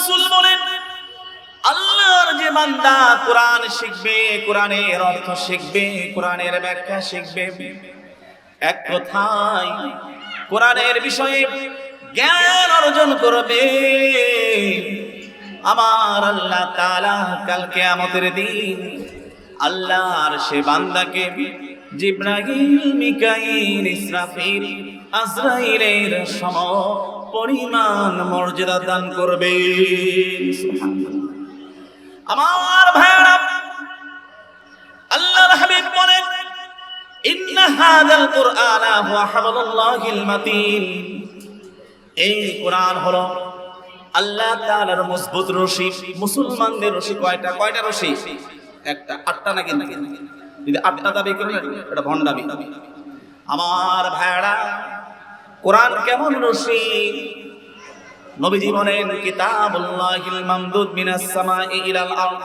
রাসূল বলেন, আল্লাহর যে বান্দা কোরআন শিখবে, কোরআনের অর্থ শিখবে, কোরআনের ব্যাখ্যা শিখবে। এক কথায়, কোরআনের বিষয়ে জ্ঞান অর্জন করবে। আমার আল্লাহ তাআলা কালকে আমাদের দিন আল্লাহর সে বান্দাকে জিব্রাহিল মিকাইল, ইসরাফিল আজরাইলের সম পরিমাণ মর্যাদা দান করবে। আমার ভাইরা আল্লাহর হাবিব বলেন, ইন্না হাযাল কুরআনা হুয়া হাবলুল্লাহিল মাতিন। এই কোরআন হলো আল্লাহ তাআলার মজবুত রশি। মুসলমানদের রশি কয়টা? কয়টা রশি? একটা, আটটা নাকি? নাকি যদি আটটা দাবি করেন এটা ভণ্ডামি। আমার ভাইরা কোরআন কেমন রশি নবীজি বলেন, কিতাবুল্লাহিল মামদুদ মিনাস সামাই ইলাল আরদ।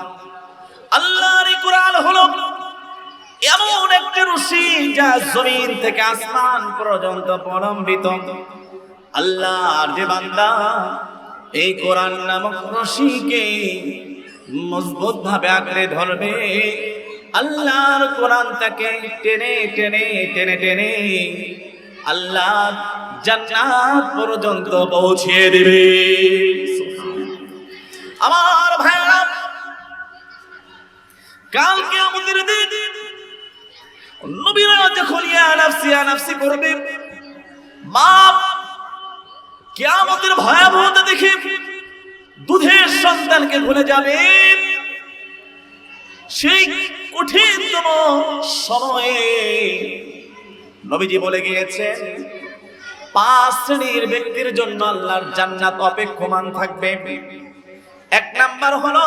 আল্লাহর কোরআন হলো এমন একটা রশি যা জমিন থেকে আসমান পর্যন্ত প্রলম্বিত। আল্লাহর যে বান্দা এই কোরআন নামক রশিকে মজবুত ভাবে আঁকড়ে ধরবে, আল্লাহর কোরআন তাকে টেনে টেনে টেনে টেনে, আল্লাহ জান্নাত পর্যন্ত পৌঁছিয়ে দেবে। আমার ভাইরা কালকে আমাদের দিন নবীরা যখন ইয়া নাফসি ইয়া নাফসি করবে, মা কিয়ামতের ভয়াবহতা দেখে দুধের সন্তানকে ভুলে যাবে। সেই কঠিনতম সময়ে নবীজি বলে গিয়েছেন পাঁচ শ্রেণির ব্যক্তির জন্য আল্লাহর জান্নাত অপেক্ষমান থাকবে। এক নাম্বার হলো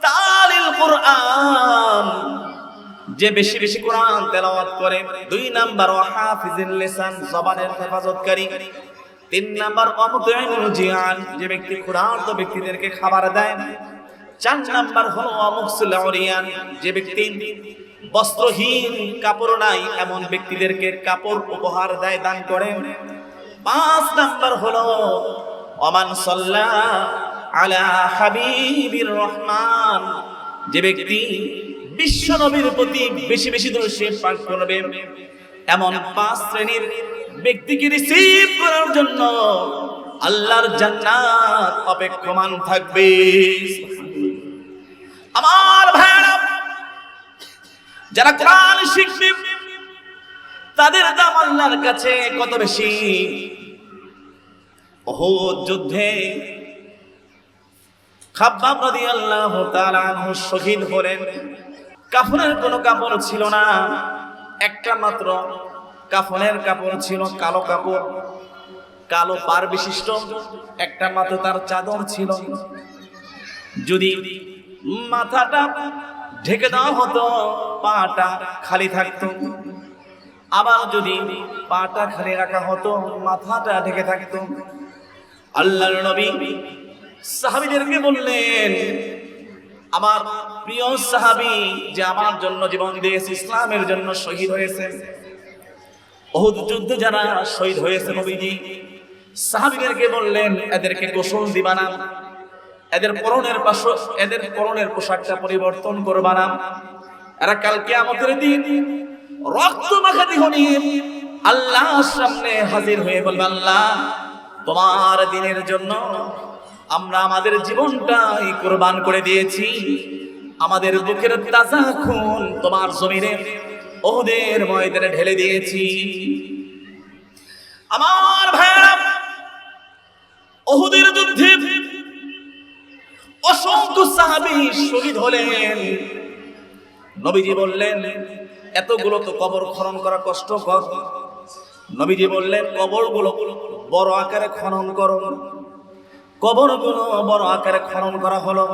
তালিল কোরআন। যে বেশি বেশি কোরআন তেলাওয়াত করে। দুই নাম্বার হাফিজুল লিসান, জবানের হেফাজতকারী। তিন নাম্বার অমুতাইমুল জিয়ান, যে ব্যক্তি কোরআন তো ব্যক্তিদেরকে খাবার দেয়। চার নাম্বার হলো অমুকসুল অরিয়ান, যে ব্যক্তি বস্ত্রহীন, কাপড় নাই, এমন ব্যক্তিদেরকে কাপড় উপহার দেয়, দান করে। পাঁচ নাম্বার হলো অমান সাল্লা আলা হাবিবির রহমান, যে ব্যক্তি বিশ্ব নবীর প্রতি বেশি বেশি দৃশ্যে পাঠ করবে। এমন পাঁচ শ্রেণির ব্যক্তিকে রিসিভ করার জন্য আল্লাহর জান্নাত অপেক্ষমান থাকবে। আমার ভাইরা যারা কোরআন শিখবে, তাদের দাম আল্লাহর কাছে কত বেশি? ওহুদ যুদ্ধে খাব্বাব তাআলা আনহু শহীদ হলেন। কাফনের কোনো কাপড় ছিল না, একটা মাত্র কাফনের কাপড় ছিল কালো কাপড়, কালো পার বিশিষ্ট, একটা মাত্র তার চাদর ছিল। যদি মাথাটা ঢেকে দেওয়া হতো, পাটা খালি থাকতো। আবার যদি পাটা খালি রাখা হতো, মাথাটা ঢেকে থাকতো। আল্লাহর নবী সাহাবিদেরকে বললেন, আমার প্রিয় সাহাবি যে আমার জন্য জীবন দিয়েছে, ইসলামের জন্য শহীদ হয়েছে। বহুত যুদ্ধে যারা শহীদ হয়েছে নবীজি, সাহাবিদেরকে বললেন, এদেরকে গোসল দিবা না। এদের পরনের পাশ এদের পরনের পোশাকটা পরিবর্তন করবা না। এরা কালকে আমাদের দিন রক্ত মাখা দেহ নিয়ে আল্লাহর সামনে হাজির হয়ে বলবে আল্লাহ তোমার দিনের জন্য আমরা আমাদের জীবনটাই কোরবান করে দিয়েছি। আমাদের বুকের তাজা খুন তোমার জমিনে ওদের ময়দানে ঢেলে দিয়েছি। আমার ভাইরা ওহুদের যুদ্ধে সাহাবী শহীদ হলেন। নবীজি বললেন, এতগুলো তো কবর খনন করা কষ্টকর। নবীজি বললেন, কবরগুলো বড় আকারে খনন করো। কবরগুলো বড় আকারে খনন করা হলো।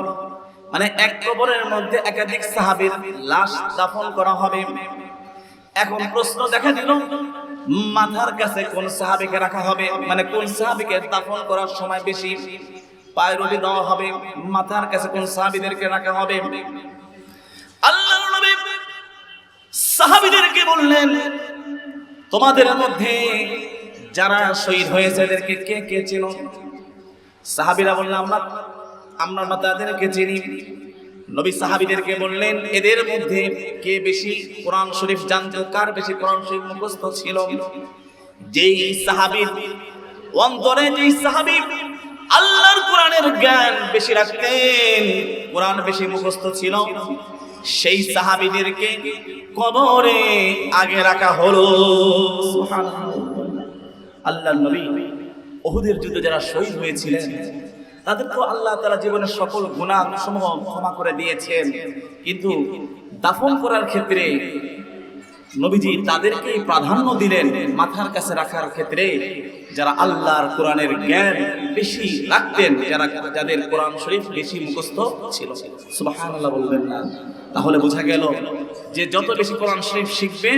মানে এক কবরের মধ্যে একাধিক সাহাবীর লাশ দাফন করা হবে। এখন প্রশ্ন দেখা দিল, মাথার কাছে কোন সাহাবিকে রাখা হবে? মানে কোন সাহাবিকে দাফন করার সময় বেশি পায়রবি দেওয়া হবে, মাথার কাছে কোন সাহাবিদেরকে রাখা হবে। আল্লাহ সাহাবিদেরকে বললেন, তোমাদের মধ্যে যারা শহীদ হয়েছে এদেরকে কে কে চেনো? সাহাবিরা বললেন, আমরা আমরা তাদেরকে চিনি। নবী সাহাবিদেরকে বললেন, এদের মধ্যে কে বেশি কোরআন শরীফ জানতো, কার বেশি কোরআন শরীফ মুখস্থ ছিল? যেই সাহাবীর অন্তরে, যেই সাহাবী আল্লাহর কোরআনের জ্ঞান বেশি রাখতেন। কোরআন বেশি মুখস্থ ছিল। সেই সাহাবীদেরকে কবরে আগে রাখা হলো। আল্লাহ নবী ওহুদের যুদ্ধে যারা শহীদ হয়েছিলেন তাদের তো আল্লাহ তারা জীবনের সকল গুণা সমূহ ক্ষমা করে দিয়েছেন। কিন্তু দাফন করার ক্ষেত্রে নবীজি তাদেরকে প্রাধান্য দিলেন মাথার কাছে রাখার ক্ষেত্রে যারা আল্লাহর কোরআনের জ্ঞান বেশি রাখতেন, যারা যাদের কোরআন শরীফ বেশি মুখস্থ ছিল। সুবহানাল্লাহ বলবেন না। তাহলে বোঝা গেল যে যত বেশি কোরআন শরীফ শিখবে,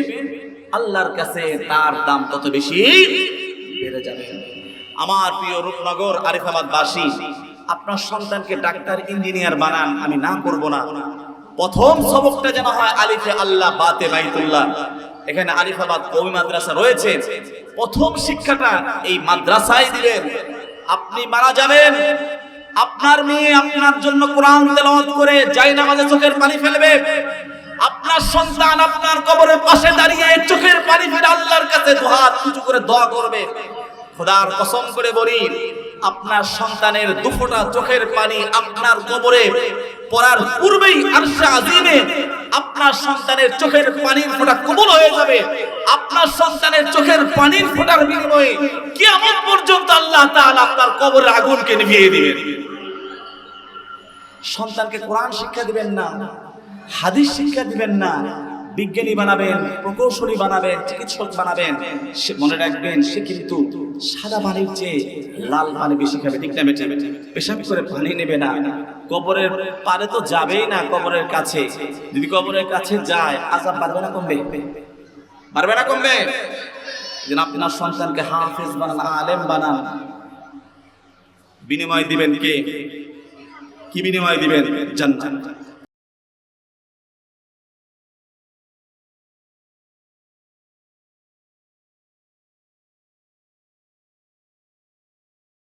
আল্লাহর কাছে তার দাম তত বেশি বেড়ে যাবে। আমার প্রিয় রূপনগর আরিফাবাদ বাসী আপনার সন্তানকে ডাক্তার, ইঞ্জিনিয়ার বানান, আমি না করব না। প্রথম সবকটা যেন হয় আলিফে আল্লাহ, বাতে বাইতুল্লাহ। এখানে আলিফাবাদ কবি মাদ্রাসা রয়েছে। প্রথম শিক্ষাটা এই মাদ্রাসায় দিলেন। আপনি মারা যাবেন। আপনার মেয়ে আপনার জন্য কোরআন তেলাওয়াত করে যাই নামাজে চোখের পানি ফেলবে। আপনার সন্তান আপনার কবরের পাশে দাঁড়িয়ে চোখের পানি ফেলে আল্লাহর কাছে দুহাত উঁচু করে দোয়া করবে। খোদার কসম করে বলি আপনার সন্তানের দুফোটা চোখের পানি আপনার কবরে পড়ার পূর্বেই আরশে আজিমে আপনার সন্তানের চোখের পানির ফোঁটা কবুল হয়ে যাবে। আপনার সন্তানের চোখের পানির ফোঁটার বিনিময়ে কিয়ামত পর্যন্ত আল্লাহ তাআলা আপনার কবরের আগুনকে নিভিয়ে দিবেন। সন্তানকে কোরআন শিক্ষা দিবেন না, হাদিস শিক্ষা দিবেন না বিজ্ঞানী বানাবেন, প্রকৌশলী বানাবেন, চিকিৎসক বানাবেন। সে মনে রাখবেন, সে কিন্তু সাদা পানির চেয়ে লাল পানি বেশি খাবে, ঠিক না বেটে? পেশাব করে পানি নেবে না। কবরের পারে তো যাবেই না কবরের কাছে। যদি কবরের কাছে যায় আজাব বাড়বে না কমবে? বাড়বে না কমবে? যেন আপনার সন্তানকে হাফেজ বানান, আলেম বানান। বিনিময় দিবেন কে? কি বিনিময় দিবেন? জান্নাত।